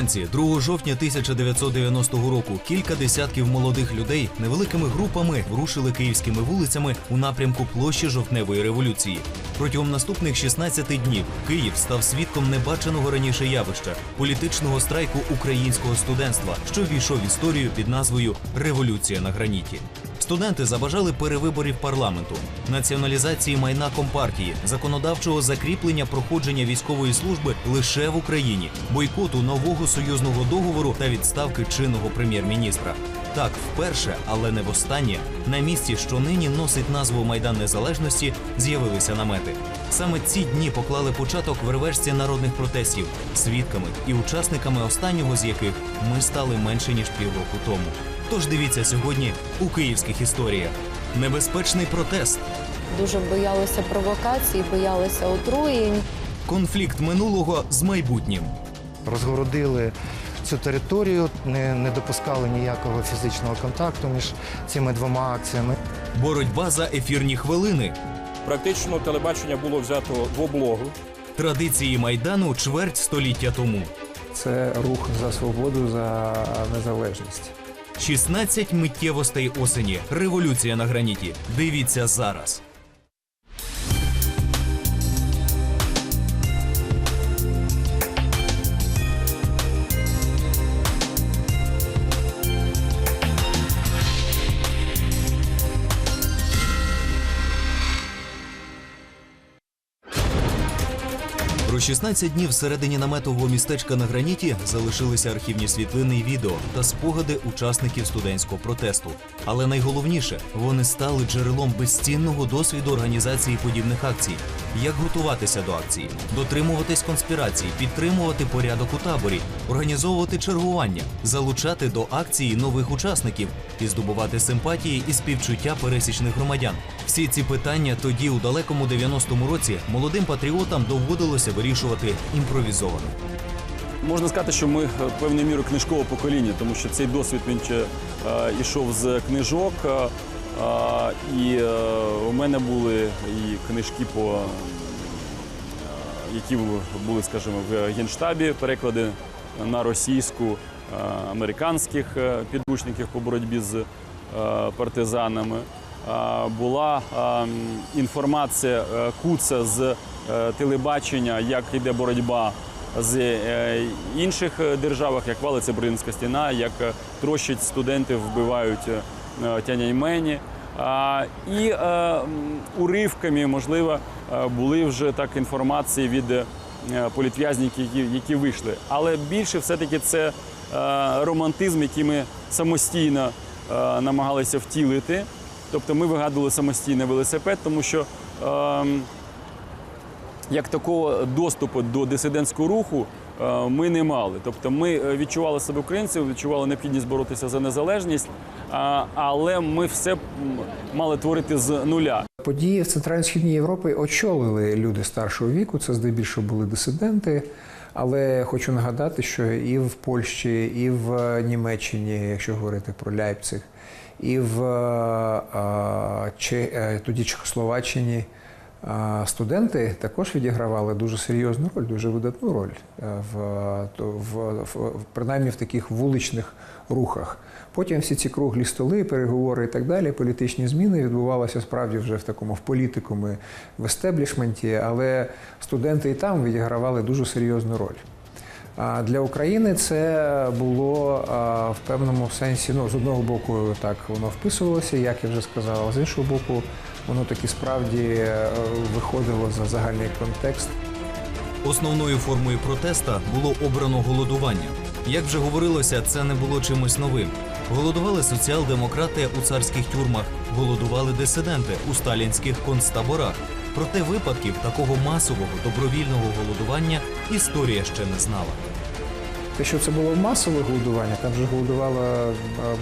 Вранці, 2 жовтня 1990 року, кілька десятків молодих людей невеликими групами рушили київськими вулицями у напрямку площі жовтневої революції. Протягом наступних 16 днів Київ став свідком небаченого раніше явища політичного страйку українського студентства, що війшов в історію під назвою Революція на граніті. Студенти забажали перевиборів парламенту, націоналізації майна компартії, законодавчого закріплення проходження військової служби лише в Україні, бойкоту нового союзного договору та відставки чинного прем'єр-міністра. Так, вперше, але не востаннє, на місці, що нині носить назву Майдан Незалежності, з'явилися намети. Саме ці дні поклали початок вервешці народних протестів, свідками і учасниками останнього з яких ми стали менше ніж півроку тому. Тож дивіться сьогодні у київських історіях. Небезпечний протест, Дуже боялися провокацій, боялися отруєнь. конфлікт минулого з майбутнім. розгородили цю територію, не, не допускали ніякого фізичного контакту між цими двома акціями. Боротьба за ефірні хвилини, Практично телебачення було взято в облогу. традиції майдану чверть століття тому. Це рух за свободу, за незалежність. 16 миттєвостей осені. Революція на граніті. Дивіться зараз. 16 днів всередині наметового містечка на граніті залишилися архівні світлини і відео та спогади учасників студентського протесту. Але найголовніше, вони стали джерелом безцінного досвіду організації подібних акцій. Як готуватися до акції, дотримуватись конспірацій, підтримувати порядок у таборі, організовувати чергування, залучати до акції нових учасників і здобувати симпатії і співчуття пересічних громадян. Всі ці питання тоді, у далекому 90-му році, молодим патріотам доводилося вирішувати імпровізовано. Можна сказати, що ми е, певною мірою книжкове покоління, тому що цей досвід він ще е, йшов з книжок. е, е, і е, у мене були і книжки, по, е, які були, скажімо, в генштабі, переклади на російську е, американських е, підручників по боротьбі з е, партизанами. Е, Була е, інформація е, куца з е, телебачення, як йде боротьба з е, інших е, державах, як валиться Берлінська стіна, як е, трощать студенти, вбивають е, Тяньаньмені. І е, уривками, можливо, е, були вже так інформації від е, політв'язнів, які, які вийшли. Але більше все-таки це е, романтизм, який ми самостійно е, намагалися втілити. Тобто ми вигадували самостійний велосипед, тому що ем, як такого доступу до дисидентського руху е, ми не мали. Тобто ми е, відчували себе українцями, відчували необхідність боротися за незалежність, але ми все мали творити з нуля. Події в Центрально-Східній Європі очолили люди старшого віку. Це здебільшого були дисиденти. Але хочу нагадати, що і в Польщі, і в Німеччині, якщо говорити про Ляйпциг, і в е, е, тоді Чехословаччині е, студенти також відігравали дуже серйозну роль, дуже видатну роль е, в, в, в принаймні в таких вуличних рухах. Потім всі ці круглі столи, переговори і так далі, політичні зміни відбувалися справді вже в такому в політикумі, в естеблішменті, але студенти і там відігравали дуже серйозну роль. Для України це було в певному сенсі, ну, з одного боку, так воно вписувалося, як я вже сказав, з іншого боку, воно таки справді е, виходило за загальний контекст. Основною формою протеста було обрано голодування. Як вже говорилося, це не було чимось новим. Голодували соціал-демократи у царських тюрмах, голодували дисиденти у сталінських концтаборах. Проте випадків такого масового добровільного голодування історія ще не знала. Те, що це було масове голодування, там вже голодувало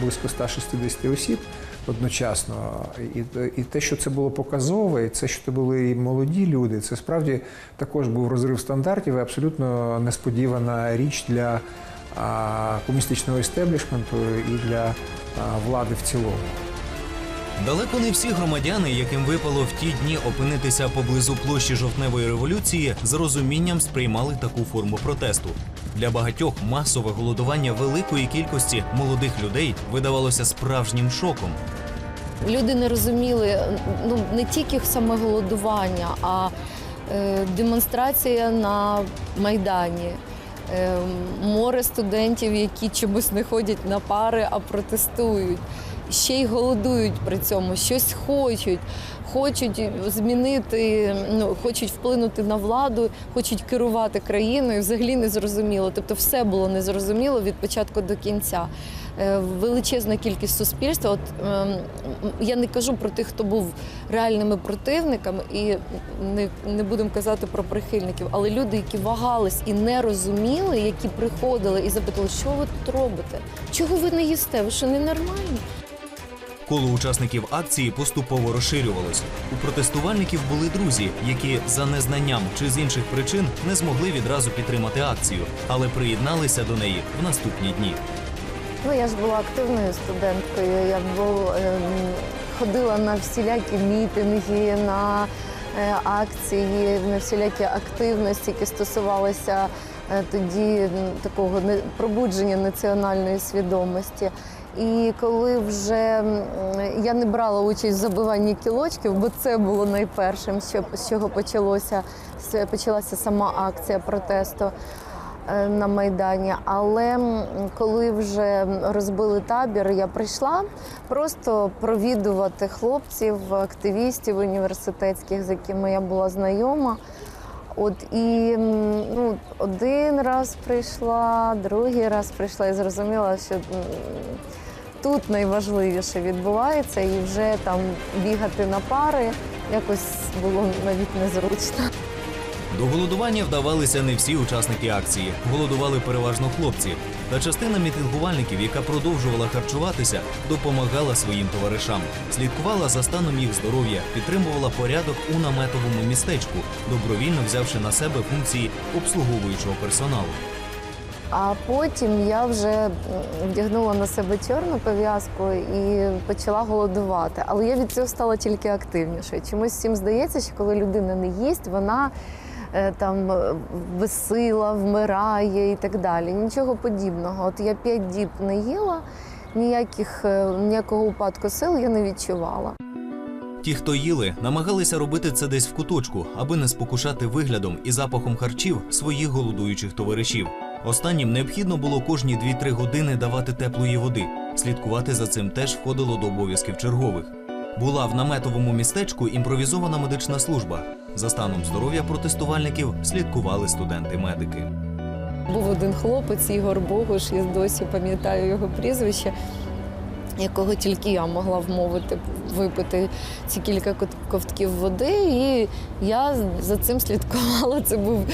близько 160 осіб одночасно. І, і те, що це було показове, і це, що це були і молоді люди, це справді також був розрив стандартів і абсолютно несподівана річ для комуністичного естеблішменту і для влади в цілому. Далеко не всі громадяни, яким випало в ті дні опинитися поблизу площі жовтневої революції, з розумінням сприймали таку форму протесту. Для багатьох масове голодування великої кількості молодих людей видавалося справжнім шоком. Люди не розуміли ну не тільки саме голодування, а е, демонстрація на майдані. Е, море студентів, які чомусь не ходять на пари, а протестують. Ще й голодують при цьому, щось хочуть, хочуть змінити, ну хочуть вплинути на владу, хочуть керувати країною. Взагалі не зрозуміло. Тобто, все було незрозуміло від початку до кінця. Е, Величезна кількість суспільства. От ем, я не кажу про тих, хто був реальними противниками, і не, не будемо казати про прихильників, але люди, які вагались і не розуміли, які приходили і запитували, що ви тут робите? Чого ви не їсте? Ви що ненормальні? Коло учасників акції поступово розширювалось. У протестувальників були друзі, які за незнанням чи з інших причин не змогли відразу підтримати акцію, але приєдналися до неї в наступні дні. Ну, я ж була активною студенткою. Я був, ем, ходила на всілякі мітинги, на е, акції, на всілякі активності, які стосувалися е, тоді такого не- пробудження національної свідомості. І коли вже я не брала участь в забиванні кілочків, бо це було найпершим, що, з чого почалося, почалася сама акція протесту е, на Майдані. Але коли вже розбили табір, я прийшла просто провідувати хлопців, активістів університетських, з якими я була знайома. От і ну, один раз прийшла, другий раз прийшла і зрозуміла, що тут найважливіше відбувається, і вже там бігати на пари якось було навіть незручно. До голодування вдавалися не всі учасники акції. Голодували переважно хлопці. Та частина мітингувальників, яка продовжувала харчуватися, допомагала своїм товаришам, слідкувала за станом їх здоров'я, підтримувала порядок у наметовому містечку, добровільно взявши на себе функції обслуговуючого персоналу. А потім я вже вдягнула на себе чорну пов'язку і почала голодувати. Але я від цього стала тільки активнішою. Чомусь всім здається, що коли людина не їсть, вона е, там е, безсила, вмирає і так далі. Нічого подібного. От я п'ять діб не їла, ніяких, е, ніякого упадку сил я не відчувала. Ті, хто їли, намагалися робити це десь в куточку, аби не спокушати виглядом і запахом харчів своїх голодуючих товаришів. Останнім необхідно було кожні 2-3 години давати теплої води. Слідкувати за цим теж входило до обов'язків чергових. Була в наметовому містечку імпровізована медична служба. За станом здоров'я протестувальників слідкували студенти-медики. Був один хлопець, Ігор Богуш, я досі пам'ятаю його прізвище, якого тільки я могла вмовити випити ці кілька ковтків води. І я за цим слідкувала. Це був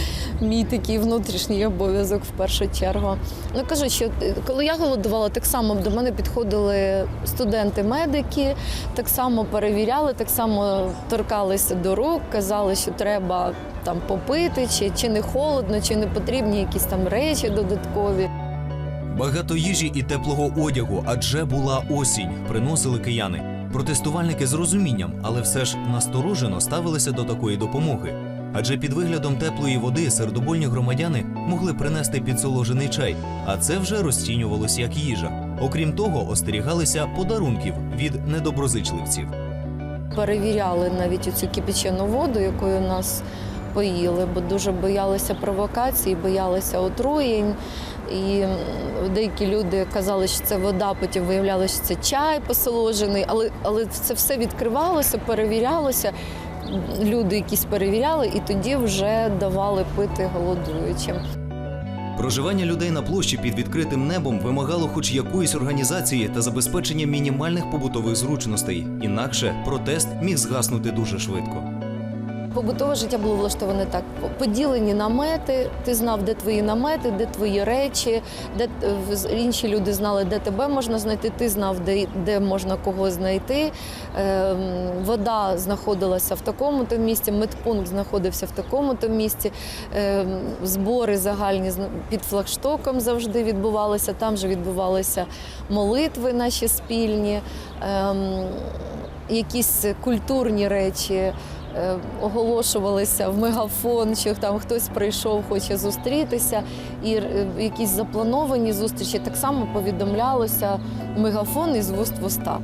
мій такий внутрішній обов'язок в першу чергу. Ну кажу, що е, коли я голодувала, так само до мене підходили студенти-медики, так само перевіряли, так само торкалися до рук, казали, що треба там попити, чи, чи не холодно, чи не потрібні якісь там речі додаткові. Багато їжі і теплого одягу, адже була осінь, приносили кияни. Протестувальники з розумінням, але все ж насторожено ставилися до такої допомоги. Адже під виглядом теплої води сердобольні громадяни могли принести підсоложений чай, а це вже розцінювалось як їжа. Окрім того, остерігалися подарунків від недоброзичливців. Перевіряли навіть оцю кипячену воду, якою нас поїли, бо дуже боялися провокацій, боялися отруєнь. І деякі люди казали, що це вода, потім виявляли, що це чай посоложений, але, але це все відкривалося, перевірялося. Люди якісь перевіряли, і тоді вже давали пити голодуючим. Проживання людей на площі під відкритим небом вимагало хоч якоїсь організації та забезпечення мінімальних побутових зручностей. Інакше протест міг згаснути дуже швидко. Побутове життя було влаштоване так: поділені намети. Ти знав, де твої намети, де твої речі, де е, інші люди знали, де тебе можна знайти. Ти знав, де, де можна кого знайти. Ем, вода знаходилася в такому-то місці, медпункт знаходився в такому-то місці. Ем, збори загальні під флагштоком завжди відбувалися. Там же відбувалися молитви наші спільні. Ем, якісь культурні речі е, оголошувалися в мегафон, що там хтось прийшов, хоче зустрітися, і е, якісь заплановані зустрічі так само повідомлялося в мегафон із вуст в уста.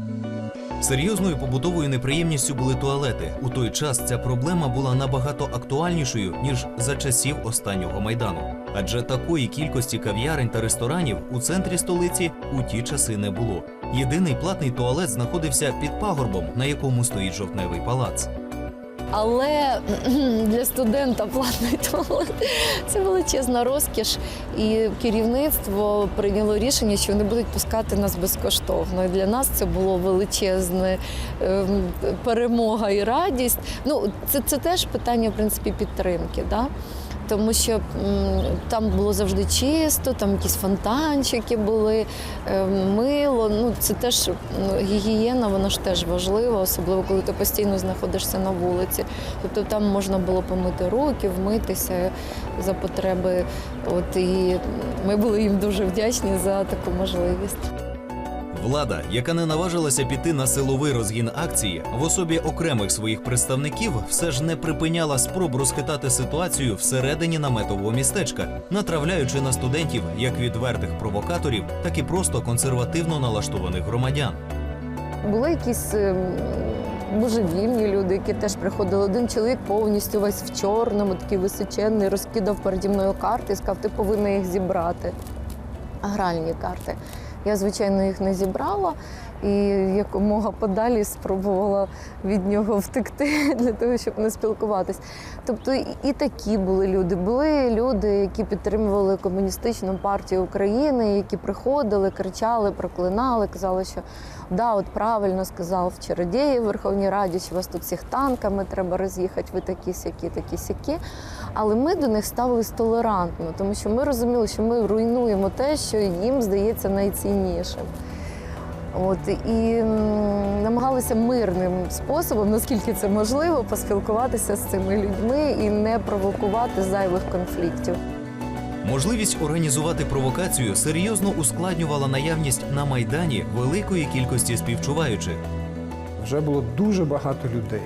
Серйозною побутовою неприємністю були туалети. У той час ця проблема була набагато актуальнішою ніж за часів останнього майдану. Адже такої кількості кав'ярень та ресторанів у центрі столиці у ті часи не було. Єдиний платний туалет знаходився під пагорбом, на якому стоїть жовтневий палац. Але для студента платний туалет це величезна розкіш. І керівництво прийняло рішення, що вони будуть пускати нас безкоштовно. І для нас це було величезне ем, перемога і радість. Ну, це, це теж питання, в принципі, підтримки. Да? Тому що там було завжди чисто, там якісь фонтанчики були, е, мило. Ну це теж гігієна, вона ж теж важлива, особливо коли ти постійно знаходишся на вулиці. Тобто там можна було помити руки, вмитися за потреби. От і ми були їм дуже вдячні за таку можливість. Влада, яка не наважилася піти на силовий розгін акції, в особі окремих своїх представників все ж не припиняла спроб розхитати ситуацію всередині наметового містечка, натравляючи на студентів як відвертих провокаторів, так і просто консервативно налаштованих громадян. Були якісь ем, божевільні люди, які теж приходили. Один чоловік повністю весь в чорному, такий височенний, розкидав переді мною карти і сказав, ти повинна їх зібрати. Гральні карти. Я, звичайно, їх не зібрала і якомога подалі спробувала від нього втекти для того, щоб не спілкуватись. Тобто і- такі були люди. Були люди, які підтримували комуністичну партію України, які приходили, кричали, проклинали, казали, що да, от правильно сказав Чародєєв в Верховній Раді, що вас тут всіх танками треба роз'їхати, ви такі сякі, такі сякі. Але ми до них ставились толерантно, тому що ми розуміли, що ми руйнуємо те, що їм здається найціннішим. От і намагалися мирним способом, наскільки це можливо, поспілкуватися з цими людьми і не провокувати зайвих конфліктів. Можливість організувати провокацію серйозно ускладнювала наявність на майдані великої кількості співчуваючих. Вже було дуже багато людей.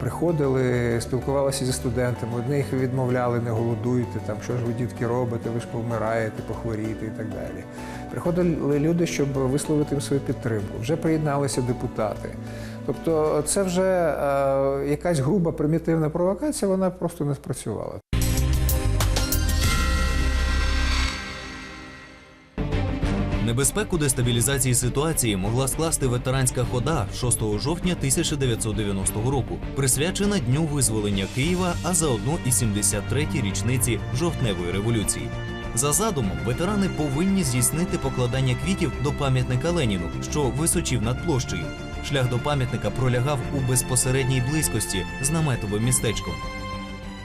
Приходили, спілкувалися зі студентами. Одних відмовляли, не голодуйте, там що ж ви дітки робите, ви ж помираєте, похворієте і так далі. Приходили люди, щоб висловити їм свою підтримку. Вже приєдналися депутати. Тобто, це вже е, якась груба примітивна провокація, вона просто не спрацювала. Небезпеку дестабілізації ситуації могла скласти ветеранська хода 6 жовтня 1990 року, присвячена дню визволення Києва, а заодно і 73-й річниці жовтневої революції. За задумом, ветерани повинні здійснити покладання квітів до пам'ятника Леніну, що височив над площею. Шлях до пам'ятника пролягав у безпосередній близькості з наметовим містечком.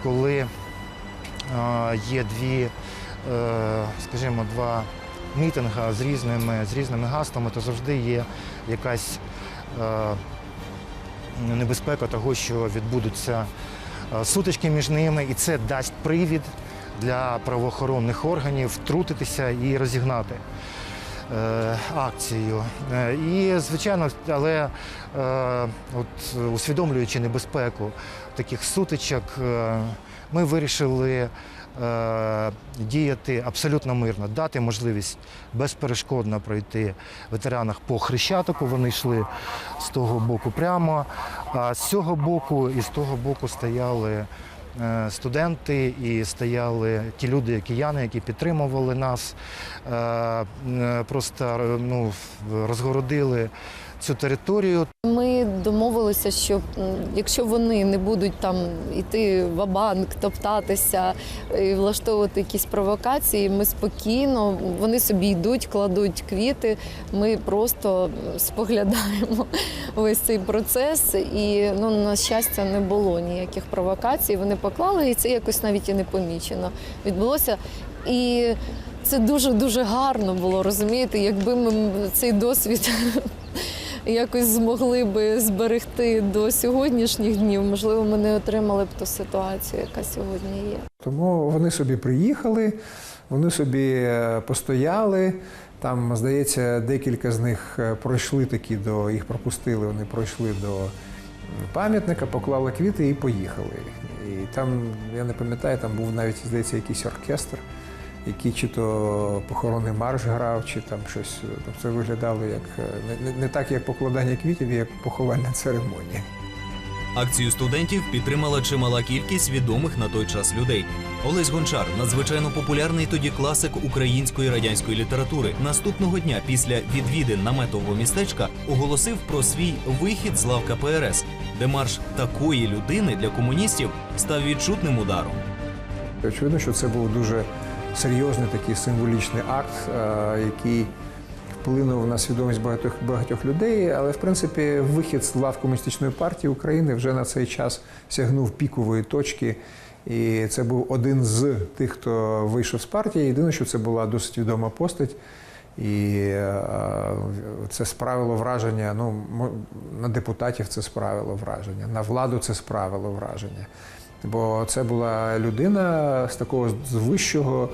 коли е, є дві, е, скажімо, два мітинга з різними, з різними гаслами, то завжди є якась е, небезпека того, що відбудуться е, сутички між ними, і це дасть привід для правоохоронних органів втрутитися і розігнати е, акцію. Е, І, звичайно, але е, от, усвідомлюючи небезпеку таких сутичок, ми вирішили діяти абсолютно мирно, дати можливість безперешкодно пройти ветеранах по хрещатику. Вони йшли з того боку прямо, а з цього боку і з того боку стояли студенти і стояли ті люди, кияни, які підтримували нас, е, е, просто е, ну, розгородили цю територію. Ми домовилися, що якщо вони не будуть там іти в банк топтатися і влаштовувати якісь провокації, ми спокійно, вони собі йдуть, кладуть квіти. Ми просто споглядаємо весь цей процес. І ну, на щастя, не було ніяких провокацій. Вони поклали, і це якось навіть і не помічено. Відбулося і. Це дуже дуже гарно було розумієте, якби ми цей досвід якось змогли би зберегти до сьогоднішніх днів, можливо, ми не отримали б ту ситуацію, яка сьогодні є. Тому вони собі приїхали, вони собі е, постояли. Там, здається, декілька з них е, пройшли такі до їх пропустили. Вони пройшли до пам'ятника, поклали квіти і поїхали. І там, я не пам'ятаю, там був навіть, здається, якийсь оркестр, який чи то похоронний марш грав, чи там щось. Тобто це виглядало як е, не, не, не так, як покладання квітів, як поховальна церемонія. Акцію студентів підтримала чимала кількість відомих на той час людей. Олесь Гончар, надзвичайно популярний тоді класик української радянської літератури, наступного дня після відвідин наметового містечка оголосив про свій вихід з лав КПРС, де марш такої людини для комуністів став відчутним ударом. Очевидно, що це був дуже серйозний такий символічний акт, е, який вплинув на свідомість багатьох багатьох людей. Але в принципі вихід з лав комуністичної партії України вже на цей час сягнув пікової точки. І це був один з тих, хто вийшов з партії. Єдине, що це була досить відома постать. І е, це справило враження. Ну, на депутатів це справило враження, на владу це справило враження. Бо це була людина з такого з вищого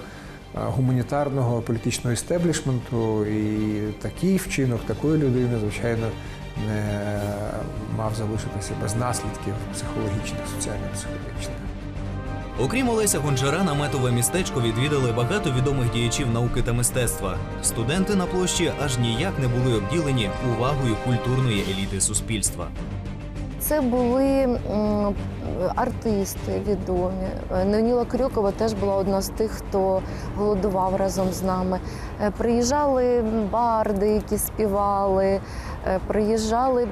е, гуманітарного політичного істеблішменту, і такий вчинок такої людини, звичайно, не мав залишитися без наслідків психологічних, соціально-психологічних. Окрім Олеся Гончара, наметове містечко відвідали багато відомих діячів науки та мистецтва. Студенти на площі аж ніяк не були обділені увагою культурної еліти суспільства. Це були артисти відомі. Неоніла Крюкова теж була одна з тих, хто голодував разом з нами. Е, Приїжджали барди, які співали, е, приїжджали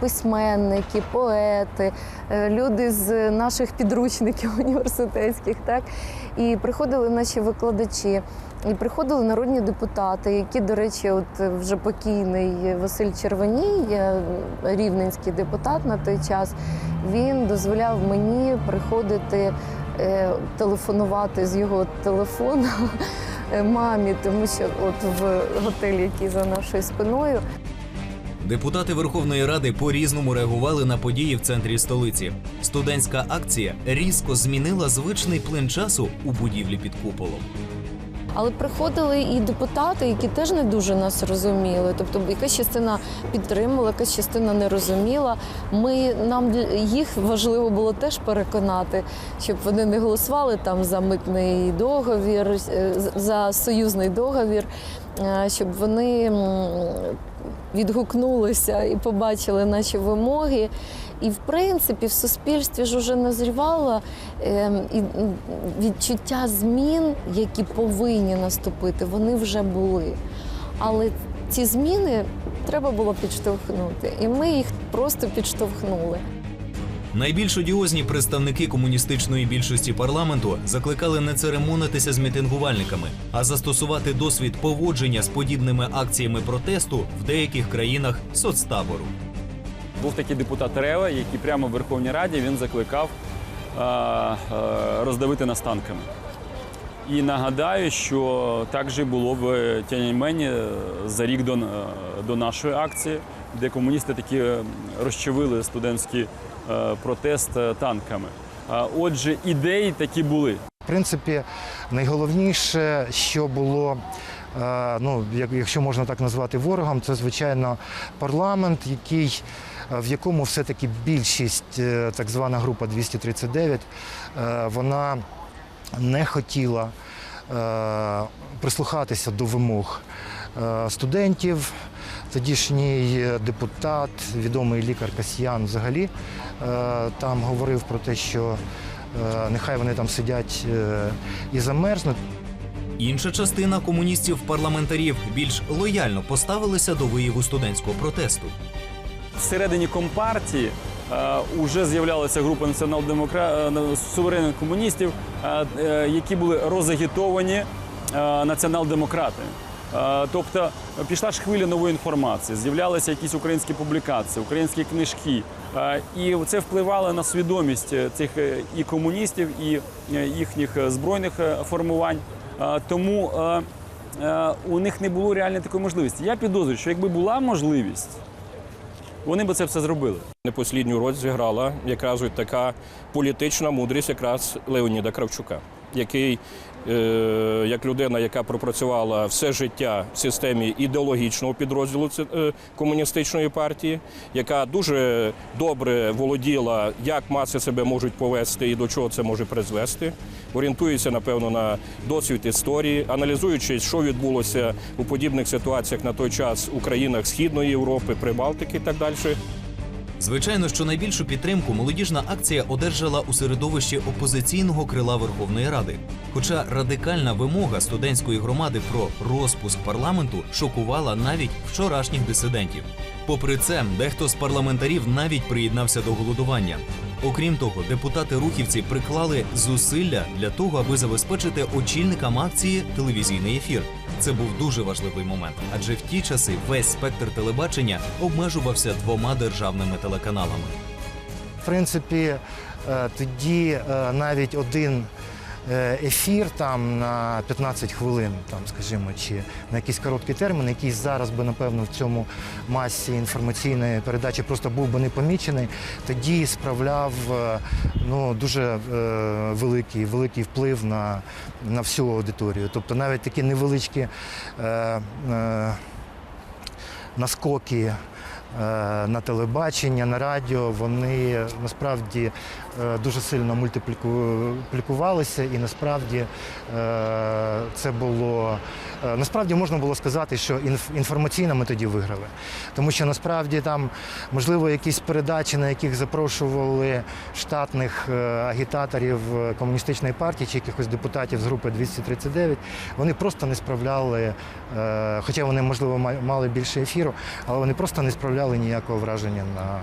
письменники, поети, е, люди з наших підручників університетських. Так? І приходили наші викладачі. І приходили народні депутати, які, до речі, от вже покійний Василь Червоній, е, рівненський депутат на той час, він дозволяв мені приходити е, телефонувати з його телефону е, мамі, тому що от в готелі, який за нашою спиною, Депутати Верховної Ради по-різному реагували на події в центрі столиці. Студентська акція різко змінила звичний плин часу у будівлі під куполом. Але приходили і депутати, які теж не дуже нас розуміли. Тобто, якась частина підтримувала, якась частина не розуміла. Ми нам їх важливо було теж переконати, щоб вони не голосували там за митний договір, е, за союзний договір, е, щоб вони відгукнулися і побачили наші вимоги. І в принципі в суспільстві ж уже назрівало ем, відчуття змін, які повинні наступити, вони вже були. Але ці зміни треба було підштовхнути, і ми їх просто підштовхнули. Найбільш одіозні представники комуністичної більшості парламенту закликали не церемонитися з мітингувальниками, а застосувати досвід поводження з подібними акціями протесту в деяких країнах соцтабору. Був такий депутат Рева, який прямо в Верховній Раді він закликав е, е, роздавити нас танками. І нагадаю, що так же було в Тяньаньмені е, за рік до, до нашої акції, де комуністи таки е, розчавили студентський протест танками. Отже, ідеї такі були. В принципі, найголовніше, що було, ну, якщо можна так назвати ворогом, це звичайно парламент, який, в якому все-таки більшість, е, так звана група 239, е, вона не хотіла е, прислухатися до вимог студентів. Тодішній депутат, відомий лікар Касьян взагалі там говорив про те, що нехай вони там сидять і замерзнуть. Інша частина комуністів-парламентарів більш лояльно поставилися до вияву студентського протесту. Всередині компартії е, уже з'являлася група націонал-демокра... е, суверенних комуністів, е, е, які були розагітовані е, націонал-демократами. Е, Тобто пішла ж хвиля нової інформації, з'являлися якісь українські публікації, українські книжки. Е, І це впливало на свідомість е, цих е, і комуністів, і е, їхніх е, збройних е, формувань. Е, Тому е, е, у них не було реально такої можливості. Я підозрюю, що якби була можливість, вони би це все зробили. Непослідню роль зіграла якраз от така політична мудрість якраз Леоніда Кравчука, який, е, як людина, яка пропрацювала все життя в системі ідеологічного підрозділу е, комуністичної партії, яка дуже добре володіла, як маси себе можуть повести і до чого це може призвести, орієнтується, напевно, на досвід історії, аналізуючи, що відбулося у подібних ситуаціях на той час у країнах Східної Європи, Прибалтики і так далі. Звичайно, що найбільшу підтримку молодіжна акція одержала у середовищі опозиційного крила Верховної Ради. Хоча радикальна вимога студентської громади про розпуск парламенту шокувала навіть вчорашніх дисидентів. Попри це, дехто з парламентарів навіть приєднався до голодування. Окрім того, депутати рухівці приклали зусилля для того, аби забезпечити очільникам акції телевізійний ефір. Це був дуже важливий момент, адже в ті часи весь спектр телебачення обмежувався двома державними телеканалами. В принципі, е, тоді е, навіть один ефір там на 15 хвилин, там, скажімо, чи на якийсь короткий термін, який зараз би, напевно, в цьому масі інформаційної передачі просто був би не помічений, тоді справляв е, ну, дуже е, великий, великий вплив на, на всю аудиторію. Тобто навіть такі невеличкі е, е, наскоки е, на телебачення, на радіо, вони насправді е, дуже сильно мультиплікувалися і насправді е, це було. Е, Насправді можна було сказати, що інф- інформаційно ми тоді виграли. Тому що насправді там, можливо, якісь передачі, на яких запрошували штатних е, агітаторів е, комуністичної партії чи якихось депутатів з групи 239, вони просто не справляли, хоча вони, можливо, мали більше ефіру, але вони просто не справляли ніякого враження на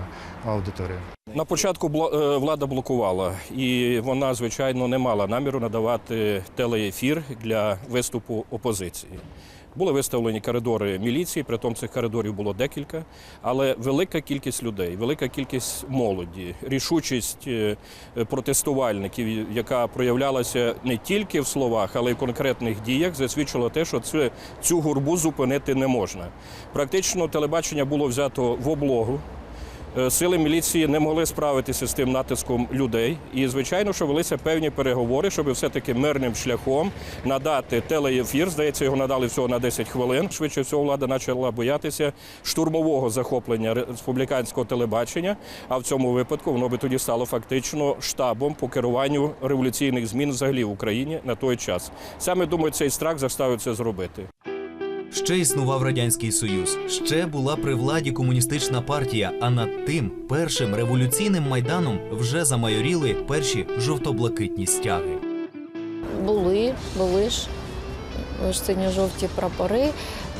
аудиторію. На початку е, влада блокувала, і вона, звичайно, не мала наміру надавати телеефір для виступу опозиції. Були виставлені коридори міліції, притом цих коридорів було декілька, але велика кількість людей, велика кількість молоді, рішучість е, протестувальників, яка проявлялася не тільки в словах, але й в конкретних діях, засвідчило те, що цю, цю гурбу зупинити не можна. Практично телебачення було взято в облогу. Е, Сили міліції не могли справитися з тим натиском людей. І, звичайно, що велися певні переговори, щоб все-таки мирним шляхом надати телеефір. Здається, його надали всього на 10 хвилин. Швидше всього, влада почала боятися штурмового захоплення республіканського телебачення. А в цьому випадку воно би тоді стало фактично штабом по керуванню революційних змін взагалі в Україні на той час. Саме думаю, цей страх заставив це зробити. Ще існував радянський союз, ще була при владі комуністична партія. А над тим першим революційним майданом вже замайоріли перші жовто-блакитні стяги. були, були ж е, синьо-жовті прапори.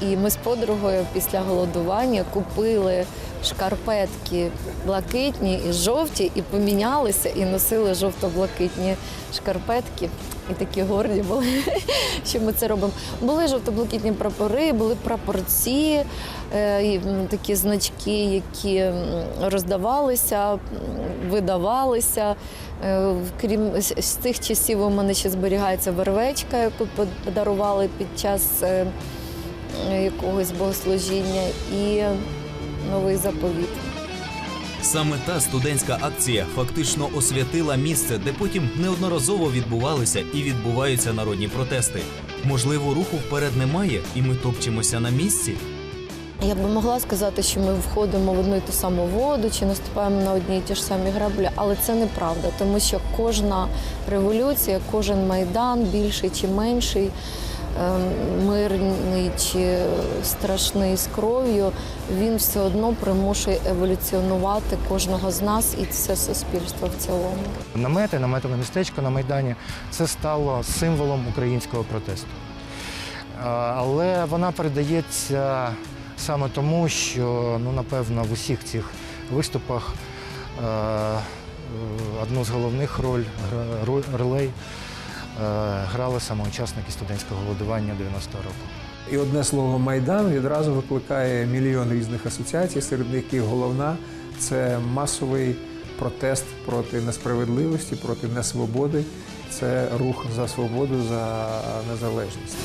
І ми з подругою після голодування купили шкарпетки блакитні і жовті, і помінялися, і носили жовто-блакитні шкарпетки. І такі горді були, що ми це робимо. Були жовто-блакитні прапори, були прапорці, е, і, такі значки, які роздавалися, видавалися. Е, Крім з цих часів, у мене ще зберігається вервечка, яку подарували під час е, якогось богослужіння, і новий заповіт. Саме та студентська акція фактично освятила місце, де потім неодноразово відбувалися і відбуваються народні протести. Можливо, руху вперед немає, і ми топчемося на місці. Я би могла сказати, що ми входимо в одну і ту саму воду чи наступаємо на одні і ті ж самі граблі, але це неправда, тому що кожна революція, кожен майдан, більший чи менший, мирний чи страшний з кров'ю, він все одно примушує еволюціонувати кожного з нас і все суспільство в цілому. Намети, наметове містечко на Майдані це стало символом українського протесту. Але вона передається саме тому, що ну, напевно в усіх цих виступах е, е, одну з головних роль, ролей е, грали саме учасники студентського голодування 90-го року. І одне слово Майдан відразу викликає мільйон різних асоціацій, серед яких головна це масовий протест проти несправедливості, проти несвободи. Це рух за свободу, за незалежність.